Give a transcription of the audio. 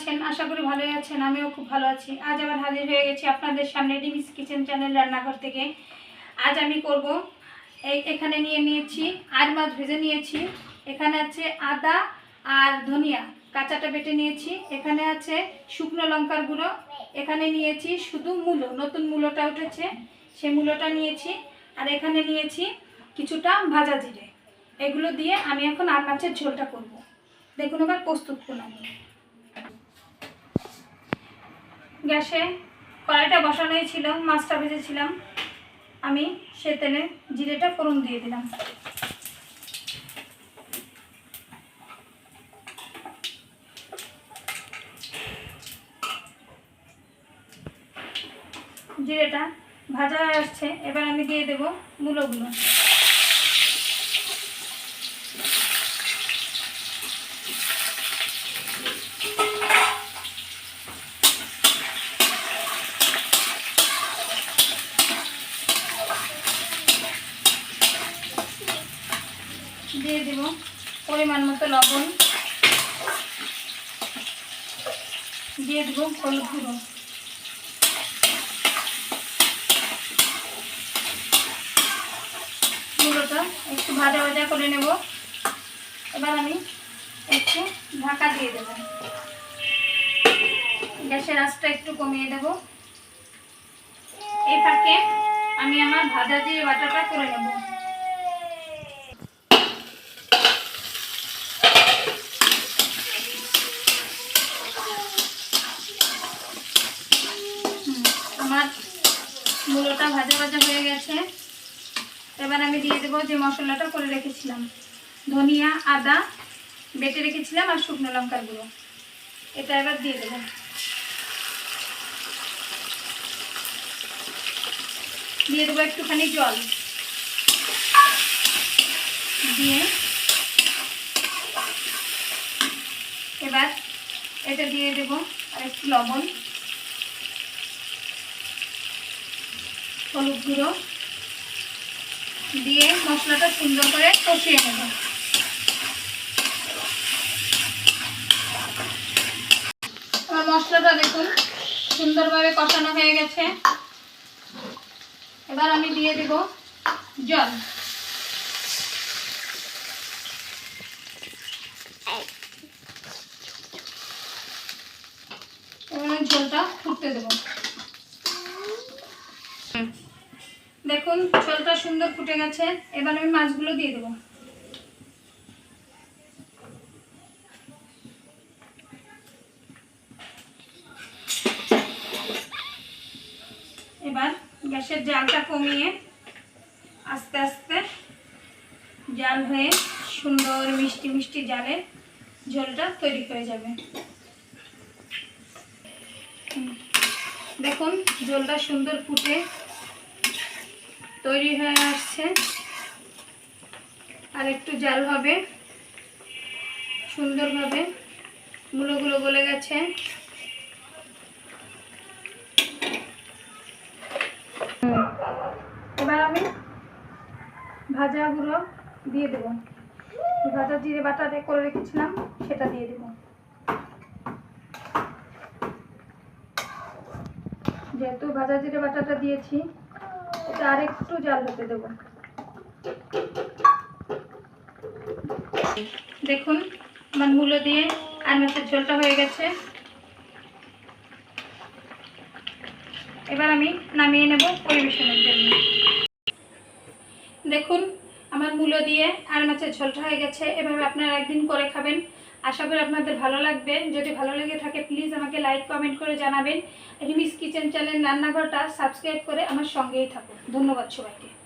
আছেন? আশা করি ভালোই আছেন, আমিও খুব ভালো আছি। আজ আবার হাজির হয়ে গেছি আপনাদের সামনে ডিমিস কিচেন চ্যানেল রান্নাঘর থেকে। আজ আমি করব, এই এখানে নিয়ে নিয়েছি আর মাছ ভেজে নিয়েছি, এখানে আছে আদা আর ধনিয়া। কাঁচাটা বেটে নিয়েছি, এখানে আছে শুকনো লঙ্কার গুঁড়ো, এখানে নিয়েছি শুধু মূলো, নতুন মূলোটা উঠেছে, সে মূলোটা নিয়েছি, আর এখানে নিয়েছি কিছুটা ভাজা জিরে। এগুলো দিয়ে আমি এখন আর মাছের ঝোলটা করব। দেখুন এবার প্রস্তুত করলাম। গ্যাসে কড়াইটা বসানোই ছিল, মাছটা ভেজেছিলাম। আমি সে তেলে জিরেটা ফোড়ন দিয়ে দিলাম। জিরেটা ভাজা হয়ে আসছে, এবার আমি দিয়ে দেবো মূলোগুলো। দিয়ে দেব পরিমাণ মতো লবণ। দিয়ে দেবো হলুদ গুঁড়ো। গুঁড়োটা একটু ভাজা ভাজা করে নেব। এবার আমি একটু ঢাকা দিয়ে দেব। গ্যাসের আঁচটা একটু কমিয়ে দেব। এই ফাঁকে আমি আমার ভাজা দিয়ে বাটাটা করে নেব। আমার মূলোটা ভাজা ভাজা হয়ে গেছে। এবার আমি দিয়ে দেবো যে মশলাটা করে রেখেছিলাম। ধনিয়া, আদা বেটে রেখেছিলাম আর শুকনো লঙ্কার গুঁড়ো। এটা এবার দিয়ে দেবো। দিয়ে দেবো একটুখানি জল। দিয়ে এবার এটা দিয়ে দেবো আর একটু লবণ। হলুদ গুঁড়ো দিয়ে মশলাটা সুন্দর করে কষিয়ে নেব। আমার মশলাটা দেখুন, সুন্দরভাবে কষানো হয়ে গেছে। এবার আমি দিয়ে দেব জল। ঝোলটা ফুটতে দেবো। দেখুন ঝোলটা সুন্দর ফুটে গেছে। এবার আমি মাছগুলো দিয়ে দেবো। এবার গ্যাসের জালটা কমিয়ে আস্তে আস্তে জাল হয়ে সুন্দর মিষ্টি মিষ্টি জালে ঝোলটা তৈরি হয়ে যাবে। দেখুন, ঝোলটা সুন্দর ফুটে তৈরি হয়ে আসছে। আর একটু জাল হবে। সুন্দরভাবে মূলগুলো গলে গেছে। এবার আমি ভাজাগুলো দিয়ে দেব। ভাজা জিরে বাটা করে রেখেছিলাম, সেটা দিয়ে দেব। যেহেতু ভাজা জিরে বাটাটা দিয়েছি আর একটু জাল হতে দেব। দেখুন, আমার মূলো দিয়ে আর মাছের ঝোলটা হয়ে গেছে। এবার আমি নামিয়ে নেব পরিবেশনের জন্য। দেখুন, আমার মূলো দিয়ে আর মাছের ঝোলটা হয়ে গেছে। এভাবে আপনারা একদিন করে খাবেন। আশা করি আপনাদের ভালো লাগবে। যদি ভালো লেগে থাকে প্লিজ আমাকে লাইক কমেন্ট করে জানাবেন। রিমিস কিচেন চ্যানেল রান্নাঘরটা সাবস্ক্রাইব করে আমার সঙ্গেই থাকুন। ধন্যবাদ সবাইকে।